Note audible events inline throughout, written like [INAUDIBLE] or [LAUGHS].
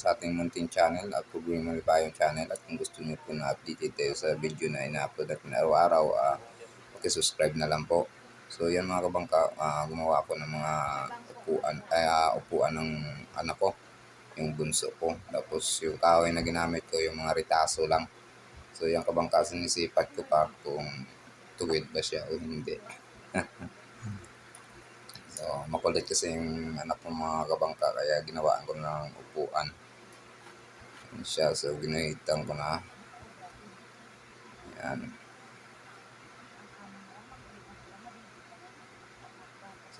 sa ating munting channel at mo pa yung channel at kung gusto niyo po na updated tayo sa video na ina-upload natin araw-araw, uh, subscribe na lang po. So yan mga kabangka, ah, gumawa ako ng mga upuan, ay, ah, upuan ng anak ko, yung bunso ko. Tapos yung kahoy na ginamit ko, yung mga ritaso lang. So yung kabangka, sinisipat ko pa kung tuwid ba siya o hindi. [LAUGHS] so makulit kasi yung anak ko mga kabangka, kaya ginawaan ko ng upuan. Yan siya, so ginahitan ko na. Yan.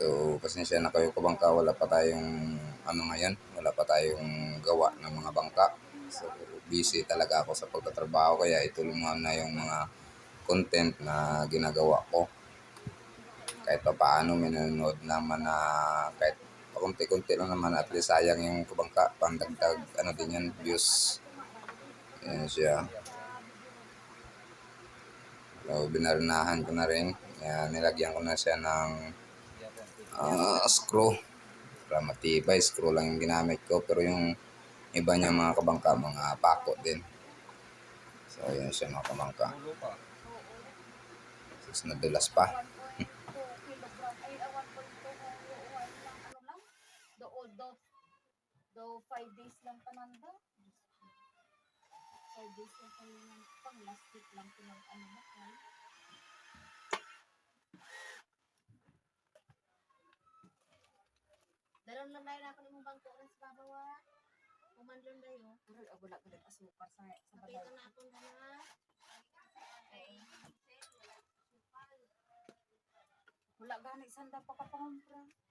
So, pasensya na kayo kabangka, wala pa tayong ano ngayon, wala pa tayong gawa ng mga bangka. So, busy talaga ako sa pagtatrabaho kaya itulungan na yung mga content na ginagawa ko. Kahit pa paano, nanonood naman na kahit pakunti-kunti lang naman at least sayang yung kabangka, pandagdag ano din yan, views. Yan siya. So, binarinahan ko na rin. Yan, nilagyan ko na siya ng ah screw para matibay screw lang yung ginamit ko pero yung iba niya mga kabangka mga pako din so yun siya mga kabangka sus nadulas pa 5 days lang pananda. Diyos ko. 5 days lang kami pang last week lang ko ng ano na kayo. Dalam lang dahil ako ng bangko na sa babawa. Umandlan dahil. Pero ako ah, wala ko ng asukar sa, sa babawa. Nakita na akong gana. Okay. Wala gana, isang dapat kapahumpra. Okay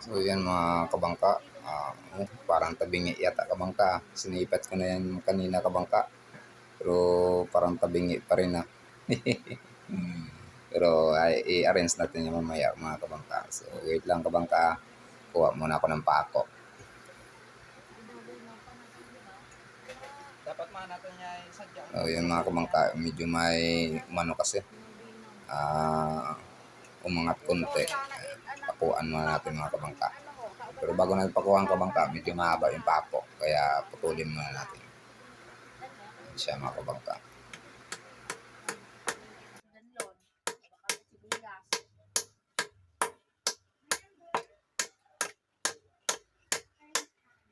so yan mga kabangka. Ah, oh, parang tabingi yata kabangka. Sinipat ko na yan kanina kabangka. Pero parang tabingi pa rin ah. [LAUGHS] Pero i-arrange natin yung mamaya mga kabangka. So wait lang kabangka. Kuha muna ako ng pako. Dapat man natin niya isadya. So, yun mga kabangka, medyo may umano kasi. Ah, umangat konti. Pakuan muna natin mga kabangka. Pero bago natin pakuha ang kabangka, medyo mahaba yung papo. Kaya putulin muna natin. Yan siya mga kabangka. Ganlon. Baka sibuyas.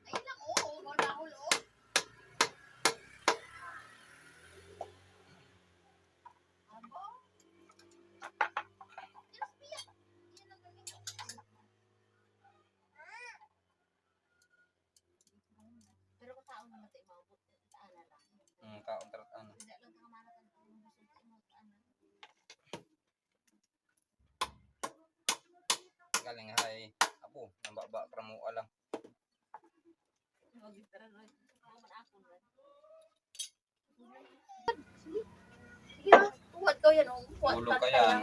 Ay, naku, wala ulo. Abo. Yes, Pia. Yan ang gagawin ko. Pero kung taon naman tayo maabot, taan na lang. Hmm, ka-contract ano. Hindi lang kamaratan ko yung gusto tayo mag-taan na. Galing hay. Apo, nambaba kramo alang. Mag-gitara na. Kaman ako na. Sige. Sige na. Huwag ko yan. oh. Huwag Ulo ka yan.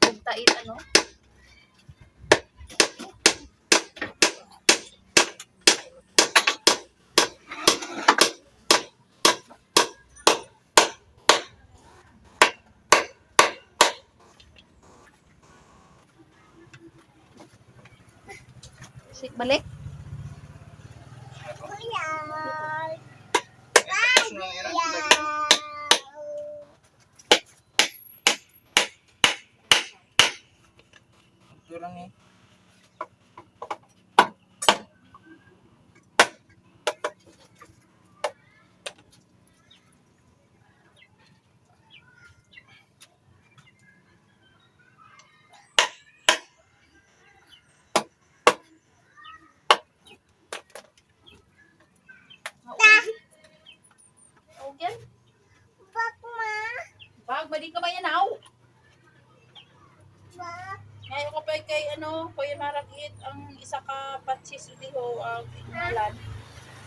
Pagtait ano. Balik. Tapos nung iran lagi. Ito lang eh. Okay. Bag ma. Mali ka ba yan aw? Ngayon ko pa kay ano, Kuya Maragit, ang isa ka patsis liho ang inalan.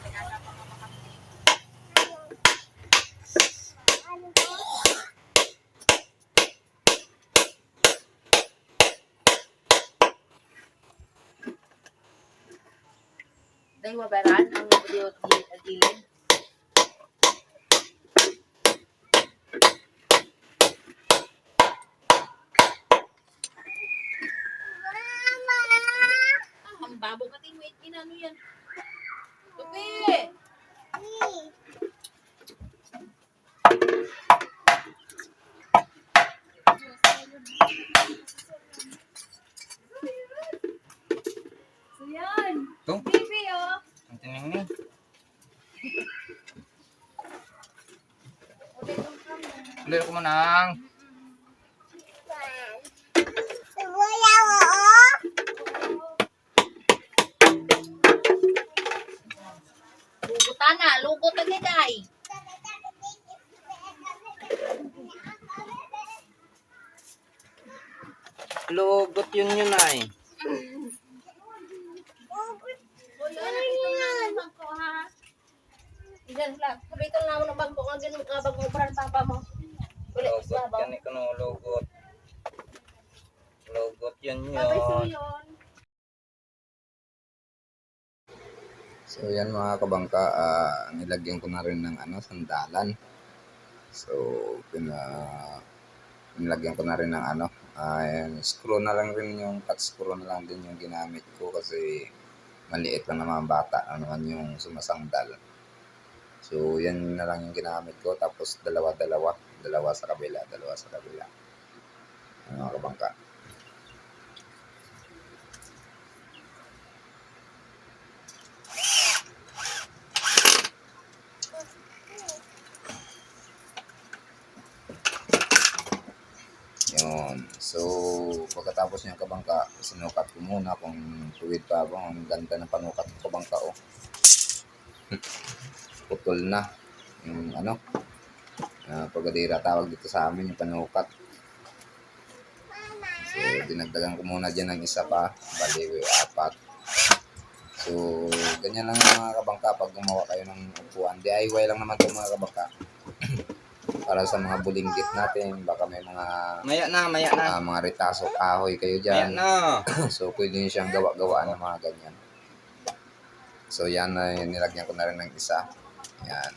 Kaya pa makakapit. Dahil wabaran ang video inano yan. Tupi! So yan. Ito? Bibi, oh. Ang tinang ni. Ulit ako manang. Lugot yun yun ay. Dito? Diyan lang. Kapito na ako ng bangko nga ganun nga bago uparan papa mo. Ulit sa babaw. yan ikaw no, lugot. Yun yun. yun. So yan mga kabangka, ah, nilagyan ko na rin ng ano, sandalan. So pina nilagyan ko na rin ng ano, yan, screw na lang rin yung cut screw na lang din yung ginamit ko kasi maliit lang naman bata na naman yung sumasangdal. So yan na lang yung ginamit ko tapos dalawa-dalawa, dalawa sa kabila, dalawa sa kabila. Ano mga kabangka. Yun. So, pagkatapos niyang kabangka, sinukat ko muna kung tuwid pa ako. Ang ganda ng panukat ng kabangka, oh. Putol na. Yung ano, uh, pagkadira tawag dito sa amin, yung panukat. So, dinagdagan ko muna dyan ng isa pa. Bali, apat. So, ganyan lang mga kabangka pag gumawa kayo ng upuan. DIY lang naman ito mga kabangka. [CLEARS THROAT] Para sa mga bulinggit natin, baka may mga Maya na, maya na. ah, mga ritaso kahoy kayo Maya dyan. na. [CLEARS THROAT] so, pwede nyo siyang gawa-gawaan ng mga ganyan. So, yan na nilagyan ko na rin ng isa. Yan.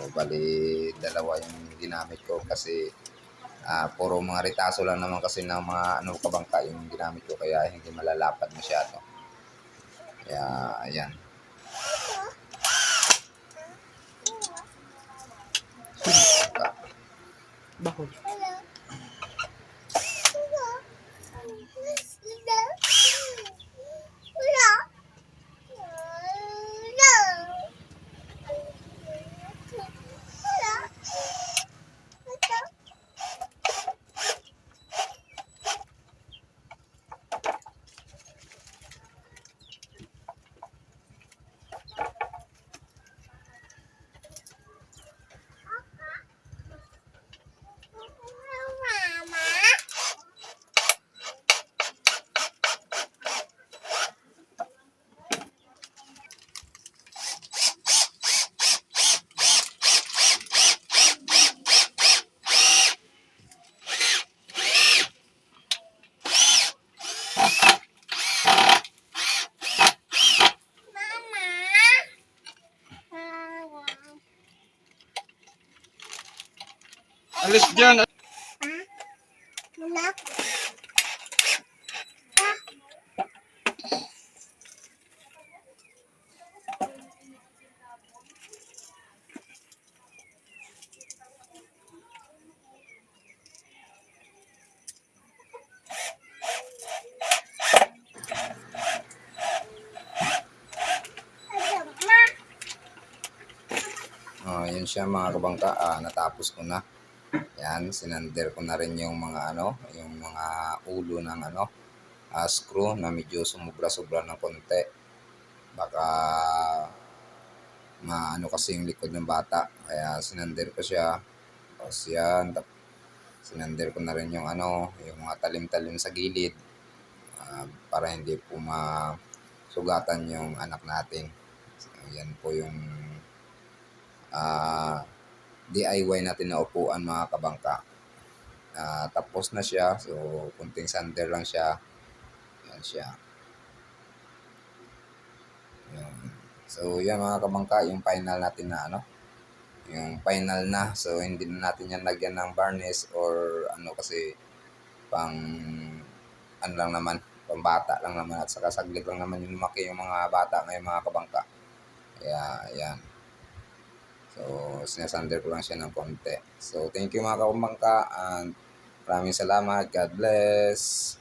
So, bali, dalawa yung ginamit ko kasi ah, puro mga ritaso lang naman kasi ng mga ano kabangka yung ginamit ko kaya hindi malalapad masyado. Kaya, ayan. Bakit? Alis dyan. Oh, yun siya mga kabangka, ah, natapos ko na. Yan, sinander ko na rin yung mga ano, yung mga ulo ng ano, ah, screw na medyo sumubra-sobra ng konti. Baka maano kasi yung likod ng bata. Kaya sinander ko siya. Tapos yan, tap- sinander ko na rin yung ano, yung mga talim-talim sa gilid. ah, para hindi po masugatan yung anak natin. So, yan po yung ah DIY natin na upuan mga kabangka. Ah, tapos na siya. So, kunting sander lang siya. Yan siya. Yan. So, yan mga kabangka, yung final natin na ano. Yung final na. So, hindi na natin yan lagyan ng varnish or ano kasi pang ano lang naman, pambata lang naman at saka saglit lang naman yung lumaki yung mga bata ngayon mga kabangka. Kaya, yan. So, sinasander ko lang siya ng konti. So, thank you mga kabangka and maraming salamat. God bless.